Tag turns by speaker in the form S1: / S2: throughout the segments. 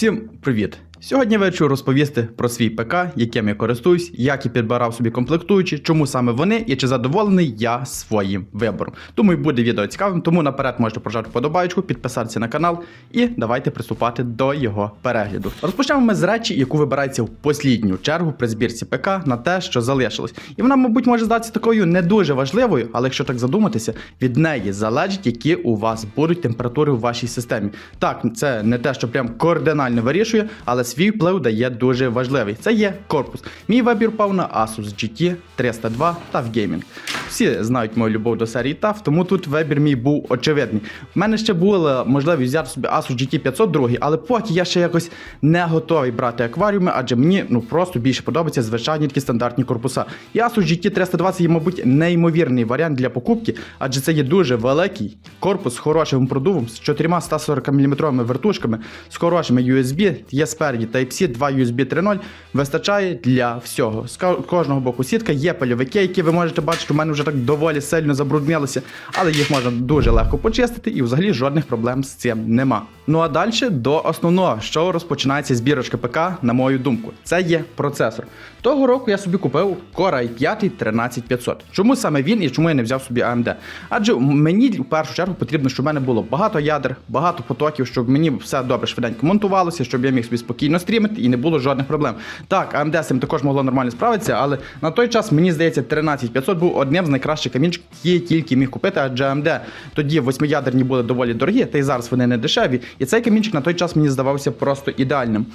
S1: Всім привіт! Сьогодні я розповісти про свій ПК, яким я користуюсь, як я підбирав собі комплектуючі, чому саме вони і чи задоволений я своїм вибором. Думаю, буде відео цікавим, тому наперед можете прожати вподобайку, підписатися на канал і давайте приступати до його перегляду. Розпочнемо ми з речі, яку вибирається в послідню чергу при збірці ПК на те, що залишилось. І вона, мабуть, може здатися такою не дуже важливою, але якщо так задуматися, від неї залежить, які у вас будуть температури у вашій системі. Так, це не те, що прям кардинально вирішує, але свій вплив дає дуже важливий. Це є корпус. Мій вибір пав на Asus GT 302 TUF Gaming. Всі знають мою любов до серії TUF, тому тут вибір мій був очевидний. В мене ще була можливість взяти собі Asus GT 502, але поки я ще якось не готовий брати акваріуми, адже мені ну просто більше подобаються звичайні такі стандартні корпуса. І Asus GT 320 є, мабуть, неймовірний варіант для покупки, адже це є дуже великий корпус з хорошим продувом, з 4 140 мм вертушками, з хорошими USB, є спереді Type-C, 2 USB 3.0, вистачає для всього. З кожного боку сітка є польовики, які ви можете бачити, у мене вже так доволі сильно забруднилися, але їх можна дуже легко почистити і взагалі жодних проблем з цим нема. Ну а далі до основного, що розпочинається збірочка ПК, на мою думку, це є процесор. Того року я собі купив Core i5 13500. Чому саме він і чому я не взяв собі AMD? Адже мені в першу чергу потрібно, щоб в мене було багато ядер, багато потоків, щоб мені все добре швиденько монтувалося, щоб я міг собі спокійно стрімити і не було жодних проблем. Так, AMD з цим також могло нормально справитися, але на той час мені здається 13500 був одним з найкращих камінчиків, які тільки міг купити, адже AMD тоді восьмиядерні були доволі дорогі, та й зараз вони не дешеві. І цей камінчик на той час мені здавався просто ідеальним.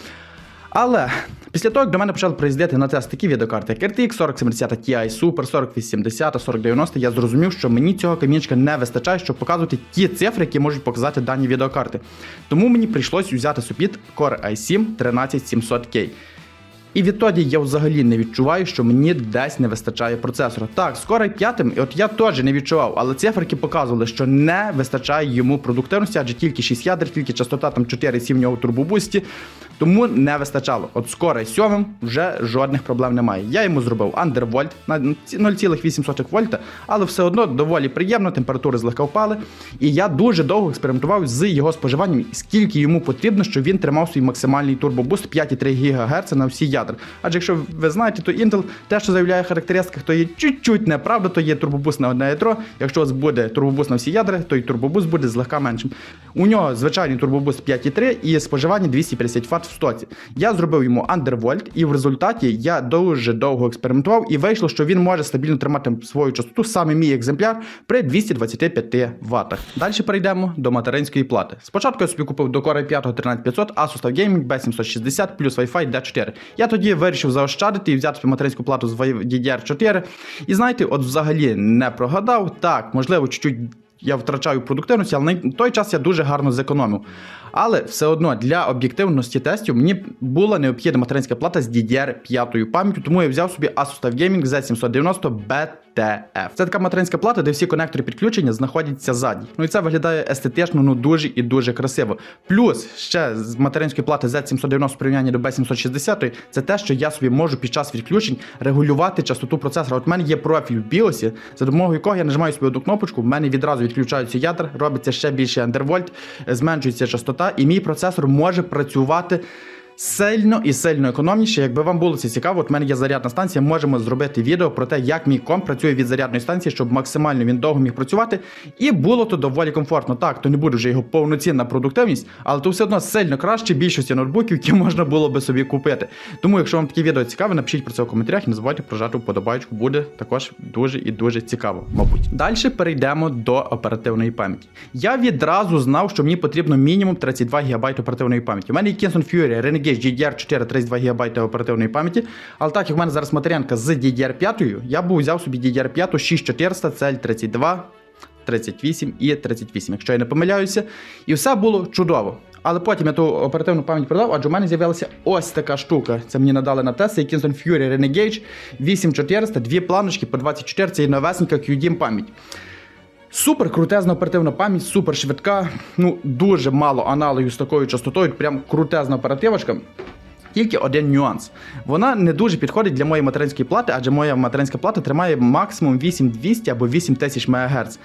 S1: Але після того, як до мене почали приїздити на тест такі відеокарти, як RTX 4070 Ti, Super 4080, 4090, я зрозумів, що мені цього камінчика не вистачає, щоб показувати ті цифри, які можуть показати дані відеокарти. Тому мені прийшлось взяти собі Core i7 13700K. І відтоді я взагалі не відчуваю, що мені десь не вистачає процесора. Так, з Core i5, от я теж не відчував, але циферки показували, що не вистачає йому продуктивності, адже тільки 6 ядер, тільки частота там 4,7 в нього турбобусті. Тому не вистачало. От Core i7 вже жодних проблем немає. Я йому зробив андервольт на 0,8 вольта, але все одно доволі приємно, температури злегка впали. І я дуже довго експериментував з його споживанням, скільки йому потрібно, щоб він тримав свій максимальний турбобуст 5,3 ГГц на всі ядра. Адже якщо ви знаєте, то Intel те, що заявляє в характеристиках, то є чуть-чуть неправда, то є турбобуст на одне ядро. Якщо у вас буде турбобуст на всі ядра, то й турбобуст буде злегка меншим. У нього звичайний турбобуст 5,3 і споживання 250 Вт в стоці. Я зробив йому андервольт, і в результаті я дуже довго експериментував, і вийшло, що він може стабільно тримати свою частоту, саме мій екземпляр, при 225 Вт. Далі перейдемо до материнської плати. Спочатку я собі купив до Core i5 13500 Asus Gaming B760 плюс Wi-Fi D4. Я тоді вирішив заощадити і взяти материнську плату з DDR4. І знаєте, от взагалі не прогадав. Так, можливо, чуть-чуть я втрачаю продуктивність, але на той час я дуже гарно зекономив. Але все одно для об'єктивності тестів мені була необхідна материнська плата з DDR5 пам'яттю, тому я взяв собі Asus TUF Gaming Z790 BTF. Це така материнська плата, де всі конектори підключення знаходяться ззаді. Ну і це виглядає естетично, ну дуже і дуже красиво. Плюс ще з материнської плати Z790 в порівнянні до B760 це те, що я собі можу під час відключень регулювати частоту процесора. От в мене є профіль в BIOS, за допомогою якого я нажимаю собі одну кнопочку, в мене відразу відключаються ядра, робиться ще більше андервольт, зменшується частота, і мій процесор може працювати. Сильно і сильно економніше. Якби вам було це цікаво, от в мене є зарядна станція. Можемо зробити відео про те, як мій комп працює від зарядної станції, щоб максимально він довго міг працювати. І було то доволі комфортно. Так, то не буде вже його повноцінна продуктивність, але то все одно сильно краще більшості ноутбуків, які можна було би собі купити. Тому, якщо вам такі відео цікаві, напишіть про це в коментарях не забувайте прожати вподобайку. Буде також дуже і дуже цікаво, мабуть. Далі перейдемо до оперативної пам'яті. Я відразу знав, що мені потрібно мінімум 32 ГБ оперативної пам'яті. У мене є Kingston Fury Renegade GDR4 32 ГБ оперативної пам'яті. Але так як в мене зараз матеріанка з DDR5, я б взяв собі DDR5 6400 CL32. 38 і 38, якщо я не помиляюся. І все було чудово. Але потім я ту оперативну пам'ять продав, адже у мене з'явилася ось така штука. Це мені надали на тест, це Kingston Fury Renegade 8400, дві планочки по 24, це і новесенька QDIM пам'ять. Супер крутезна оперативна пам'ять, супер швидка. Ну, дуже мало аналогів з такою частотою, прям крутезна оперативочка. Тільки один нюанс. Вона не дуже підходить для моєї материнської плати, адже моя материнська плата тримає максимум 8200 або 8000 МГц.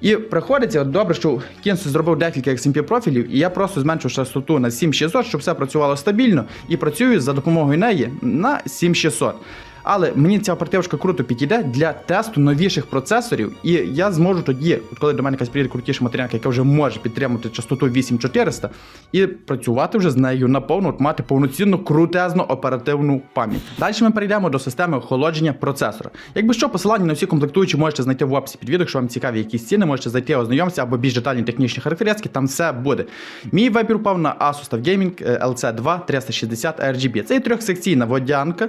S1: І приходиться, от добре, що Кінсус зробив декілька XMP профілів, і я просто зменшив частоту на 7600, щоб все працювало стабільно, і працюю за допомогою неї на 7600. Але мені ця оперативочка круто підійде для тесту новіших процесорів, і я зможу тоді, коли до мене якась приїде крутіша матеріалка, яка вже може підтримувати частоту 8400, і працювати вже з нею наповну, от мати повноцінну крутезну оперативну пам'ять. Далі ми перейдемо до системи охолодження процесора. Якби що, посилання на всі комплектуючі можете знайти в описі під відео, якщо вам цікаві якісь ціни, можете зайти, ознайомитися або більш детальні технічні характеристики, там все буде. Мій вибір упав на Asus TUF Gaming LC2 360 RGB. Це є трьохсекційна водянка,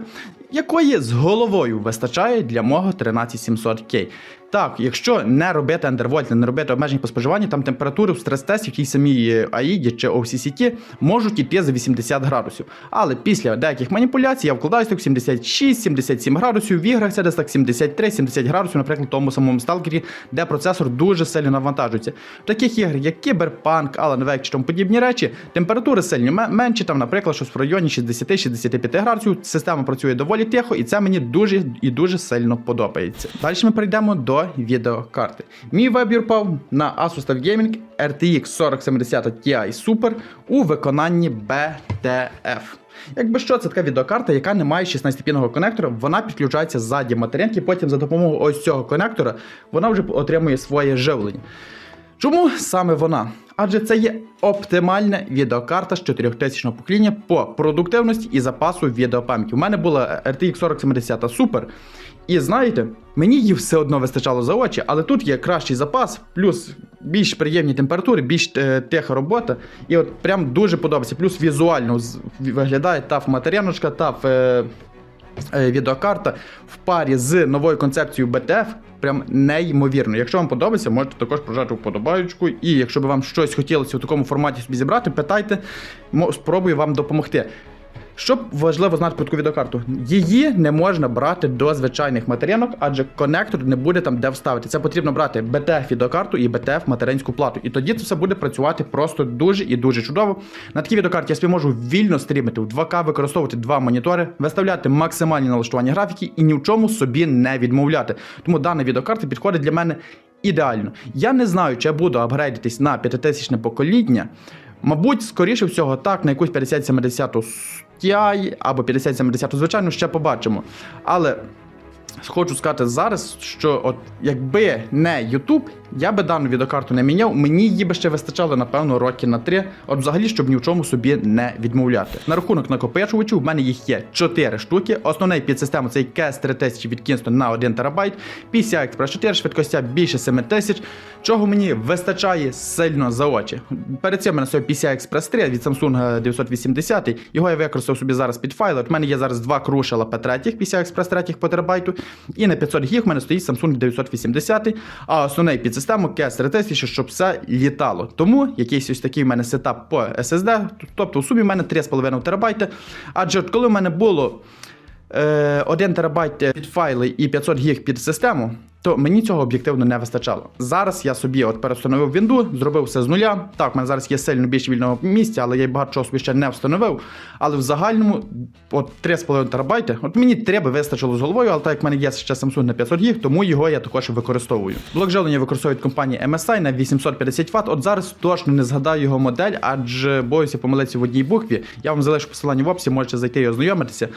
S1: якої з головою вистачає для мого 13700K. Так, якщо не робити андервольт, не робити обмежень по споживанню, там температури в стрес-тесті в тій самій AID чи OCCT можуть іти за 80 градусів. Але після деяких маніпуляцій я вкладаюся в 76-77 градусів, в іграх це десь так 73-70 градусів, наприклад, в тому самому сталкері, де процесор дуже сильно навантажується. В таких іграх, як Кіберпанк, Alan Wake чи тому подібні речі, температури сильно менші, там, наприклад, щось в районі 60-65 градусів. Система працює доволі тихо, і це мені дуже і дуже сильно подобається. Далі ми перейдемо до відеокарти. Мій вибір пав на Asus TUF Gaming RTX 4070 Ti Super у виконанні BTF. Якби що, це така відеокарта, яка не має 16-пінного конектора, вона підключається ззаді материнки, потім за допомогою ось цього конектора вона вже отримує своє живлення. Чому саме вона? Адже це є оптимальна відеокарта з 4000 покоління по продуктивності і запасу відеопам'яті. У мене була RTX 4070 Super. І знаєте, мені її все одно вистачало за очі, але тут є кращий запас, плюс більш приємні температури, більш е, тиха робота. І от прям дуже подобається. Плюс візуально виглядає таф матеріаночка, таф е, е, відеокарта в парі з новою концепцією BTF. Прям неймовірно. Якщо вам подобається, можете також прожати вподобаючку. І якщо б вам щось хотілося в такому форматі собі зібрати, питайте, спробую вам допомогти. Що важливо знати про таку відеокарту? Її не можна брати до звичайних материнок, адже конектор не буде там де вставити. Це потрібно брати BTF відеокарту і BTF материнську плату. І тоді це все буде працювати просто дуже і дуже чудово. На такій відеокарті я собі можу вільно стрімити в 2К, використовувати два монітори, виставляти максимальні налаштування графіки і ні в чому собі не відмовляти. Тому дана відеокарта підходить для мене ідеально. Я не знаю, чи я буду апгрейдитись на 5000 покоління. Мабуть, скоріше всього, так, на якусь 5070 Ti або 5070, звичайно, ще побачимо. Але хочу сказати зараз, що от якби не YouTube, я би дану відеокарту не міняв, мені її би ще вистачало, напевно, роки на 3, от взагалі, щоб ні в чому собі не відмовляти. На рахунок накопичувачів, в мене їх є 4 штуки. Основний підсистема це KS 3000 від Kingston на 1 ТБ, PCI Express 4, швидкостя більше 7000, чого мені вистачає сильно за очі. Перед цим в мене PCI Express 3 від Samsung 980, його я використав собі зараз під файли. От в мене є зараз два крушела P3 PCI Express 3 по терабайту, і на 500 гіг в мене стоїть Samsung 980, а основний підсистему KS 3000, щоб все літало. Тому якийсь ось такий в мене сетап по SSD, тобто у сумі в мене 3,5 терабайти. Адже коли в мене було 1 терабайт під файли і 500 гіг під систему, то мені цього об'єктивно не вистачало. Зараз я собі от перестановив вінду, зробив все з нуля. Так, в мене зараз є сильно більше вільного місця, але я й багато чого собі ще не встановив. Але в загальному, от 3,5 терабайти, от мені треба вистачило з головою, але так як в мене є ще Samsung на 500 гіг, тому його я також використовую. Блок живлення використовують компанія MSI на 850 Вт. От зараз точно не згадаю його модель, адже боюся помилитися в одній букві. Я вам залишу посилання в описі, можете зайти і ознайомитися.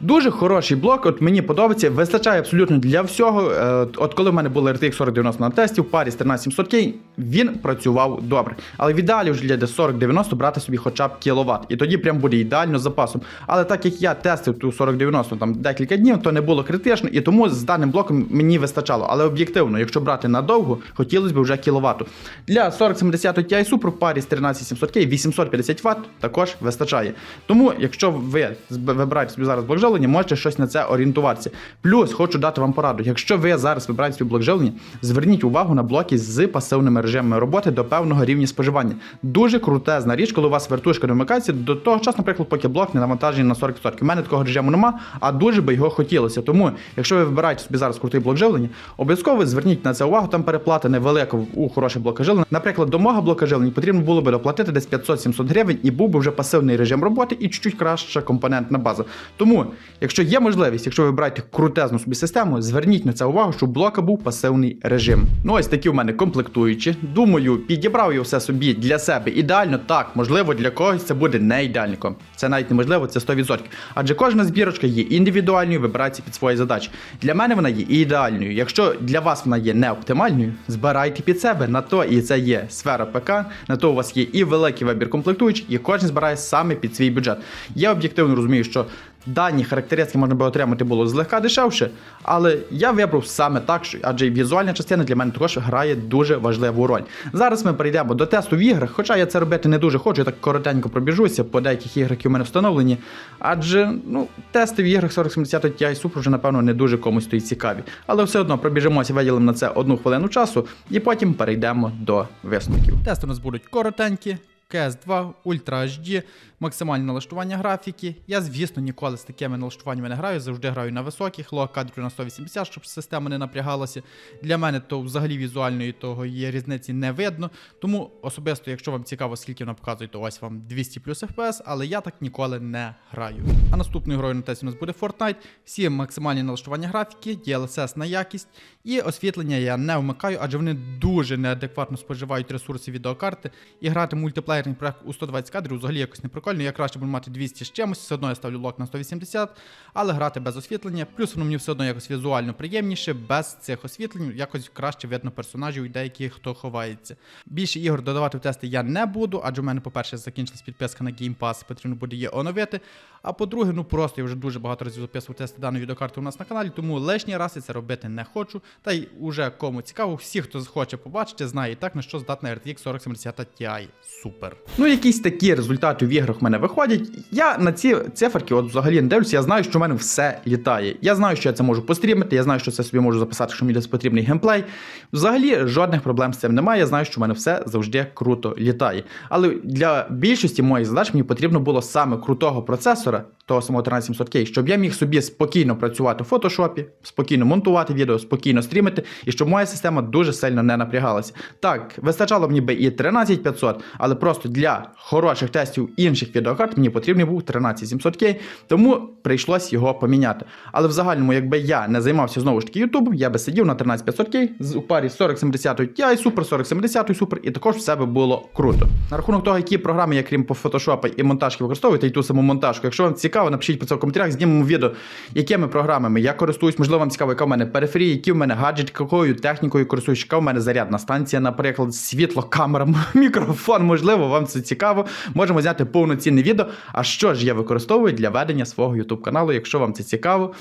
S1: Дуже хороший блок, от мені подобається, вистачає абсолютно для всього. Е, От коли в мене були RTX 4090 на тесті, в парі з 13700K, він працював добре. Але в ідеалі вже для 4090 брати собі хоча б кіловат. І тоді прям буде ідеально з запасом. Але так як я тестив ту 4090 там декілька днів, то не було критично, і тому з даним блоком мені вистачало. Але об'єктивно, якщо брати надовго, хотілося б вже кіловату. Для 4070 Ti Super в парі з 13700K 850 Вт також вистачає. Тому, якщо ви вибираєте собі зараз блок живлення, можете щось на це орієнтуватися. Плюс хочу дати вам пораду. Якщо ви зараз вибираєте собі блок живлення, зверніть увагу на блоки з пасивними режимами роботи до певного рівня споживання. Дуже крутезна річ, коли у вас вертушка вмикається до того часу, наприклад, поки блок не навантажений на 40%. У мене такого режиму нема, а дуже би його хотілося. Тому, якщо ви вибираєте собі зараз крутий блок живлення, обов'язково зверніть на це увагу. Там переплата невелика у хороших блоках. Наприклад, до мого блока потрібно було би доплатити десь 500-700 гривень, і був би вже пасивний режим роботи і чуть-чуть краща компонентна база. Тому якщо є можливість, якщо ви вибираєте крутезну собі систему, зверніть на це увагу, щоб блока був пасивний режим. Ну ось такі у мене комплектуючі. Думаю, підібрав я все собі для себе ідеально. Так, можливо, для когось це буде не ідеальником. Це навіть неможливо, це 100%. Адже кожна збірочка є індивідуальною, вибирається під свої задачі. Для мене вона є ідеальною. Якщо для вас вона є не оптимальною, збирайте під себе. На то і це є сфера ПК, на то у вас є і великий вибір комплектуючих, і кожен збирає саме під свій бюджет. Я об'єктивно розумію, що дані характеристики можна би отримати було злегка дешевше, але я вибрав саме так, що адже візуальна частина для мене також грає дуже важливу роль. Зараз ми перейдемо до тесту в іграх, хоча я це робити не дуже хочу, я так коротенько пробіжуся по деяких іграх, які у мене встановлені. Адже ну, тести в іграх 4070 Ti Super вже, напевно, не дуже комусь стоїть цікаві. Але все одно пробіжимося, виділимо на це одну хвилину часу, і потім перейдемо до висновків. Тести у нас будуть коротенькі. CS2, Ultra HD, максимальне налаштування графіки. Я, звісно, ніколи з такими налаштуваннями не граю, завжди граю на високих, лог кадрів на 180, щоб система не напрягалася. Для мене то взагалі візуальної того є різниці не видно. Тому особисто, якщо вам цікаво, скільки вона показує, то ось вам 200 плюс FPS, але я так ніколи не граю. А наступною грою на тесті у нас буде Fortnite. Всі максимальні налаштування графіки, DLSS на якість і освітлення я не вмикаю, адже вони дуже неадекватно споживають ресурси відеокарти. І грати мультиплеєрний проект у 120 кадрів взагалі якось не прикольно. Я краще буду мати 200 з чимось, все одно я ставлю лок на 180, але грати без освітлення. Плюс воно мені все одно якось візуально приємніше, без цих освітлень, якось краще видно персонажів і деяких, хто ховається. Більше ігор додавати в тести я не буду, адже в мене, по-перше, закінчилась підписка на Game Pass, потрібно буде її оновити. А по-друге, ну просто я вже дуже багато разів записував тести даної відеокарти у нас на каналі, тому лишній раз я це робити не хочу. Та й уже кому цікаво, всі, хто захоче побачити, знає і так на що здатна RTX 4070 Ti. Супер. Ну, якісь такі результати в іграх в мене виходять. Я на ці циферки от взагалі не дивлюся, я знаю, що в мене все літає. Я знаю, що я це можу пострімити, я знаю, що це собі можу записати, що мені десь потрібний геймплей. Взагалі жодних проблем з цим немає. Я знаю, що в мене все завжди круто літає. Але для більшості моїх задач мені потрібно було саме крутого процесора, того самого 13700K, щоб я міг собі спокійно працювати в фотошопі, спокійно монтувати відео, спокійно стрімити, і щоб моя система дуже сильно не напрягалася. Так, вистачало мені би і 13500, але просто для хороших тестів інших відеокарт мені потрібний був 13700K, тому прийшлось його поміняти. Але в загальному, якби я не займався знову ж таки YouTube, я би сидів на 13500K з у парі з 4070 Ti, Super 4070 Super, і також все би було круто. На рахунок того, які програми я крім по фотошопу і монтажки використовуєте, і ту саму монтажку. Якщо вам цікаво, напишіть про це в коментарях, знімемо відео, якими програмами я користуюсь. Можливо, вам цікаво, яка в мене периферія, які в мене гаджет, якою технікою користуюсь, яка в мене зарядна станція, наприклад, світло, камера, мікрофон. Можливо, вам це цікаво. Можемо зняти повноцінне відео. А що ж я використовую для ведення свого YouTube каналу, якщо вам це цікаво.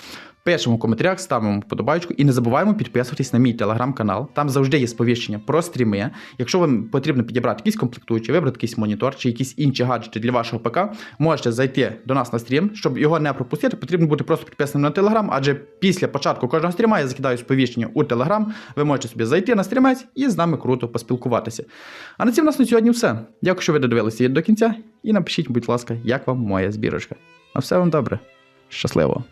S1: Пишемо в коментарях, ставимо вподобайку і не забуваємо підписуватись на мій телеграм-канал. Там завжди є сповіщення про стріми. Якщо вам потрібно підібрати якісь комплектуючі, вибрати якийсь монітор чи якісь інші гаджети для вашого ПК, можете зайти до нас на стрім. Щоб його не пропустити, потрібно бути просто підписаним на телеграм, адже після початку кожного стріма я закидаю сповіщення у телеграм. Ви можете собі зайти на стрімець і з нами круто поспілкуватися. А на цьому нас на сьогодні все. Дякую, що ви додивилися до кінця. І напишіть, будь ласка, як вам моя збірочка. На все вам добре. Щасливо!